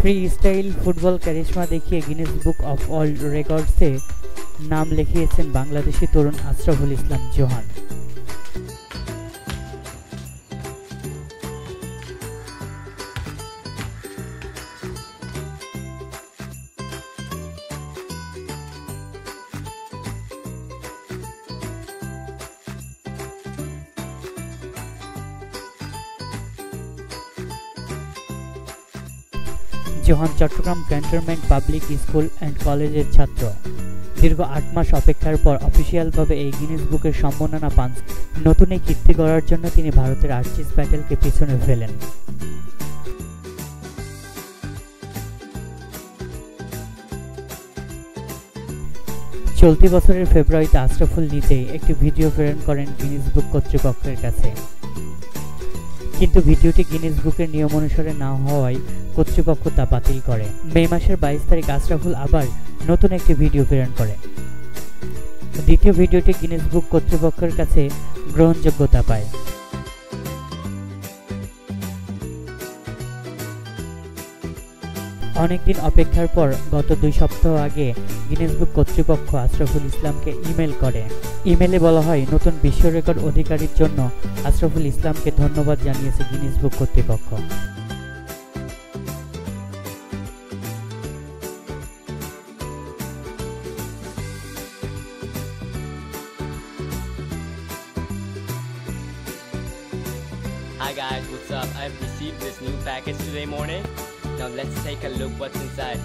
Free style football charisma দেখিয়ে Guinness book of world রেকর্ডসে নাম লিখিয়েছেন বাংলাদেশি তরুণ Ashraful Islam Johan Johan Chattogram cantonment public school and কলেজের ছাত্র। দীর্ঘ আট মাস অপেক্ষার পর অফিসিয়ালভাবে এই গিনেস বুকের সম্মাননা পান। নতুন এই কীর্তি গড়ার জন্য তিনি ভারতের আর্চিস প্যাটেলকে পিছনে ফেলেন। চলতি বছরের ফেব্রুয়ারিতে আশরাফুল নিজেই একটি ভিডিও প্রেরণ করেন গিনিস বুক কর্তৃপক্ষের কাছে। কিন্তু ভিডিওটি গিনিস বুকের নিয়ম অনুসারে না হওয়ায় কর্তৃপক্ষ তা বাতিল করে। মে মাসের বাইশ তারিখ আশরাফুল আবার নতুন একটি ভিডিও প্রেরণ করে। দ্বিতীয় ভিডিওটি গিনেস বুক কর্তৃপক্ষের কাছে গ্রহণযোগ্যতা পায়। অনেকদিন অপেক্ষার পর গত দুই সপ্তাহ আগে গিনেস বুক কর্তৃপক্ষ আশরাফুল ইসলামকে ইমেল করে ইমেলে বলা হয় নতুন বিশ্ব রেকর্ড অধিকারীর জন্য আশরাফুল ইসলামকে ধন্যবাদ জানিয়েছে গিনেস বুক কর্তৃপক্ষ Hi guys, what's up? I've received this new package today morning. Now let's take a look what's inside.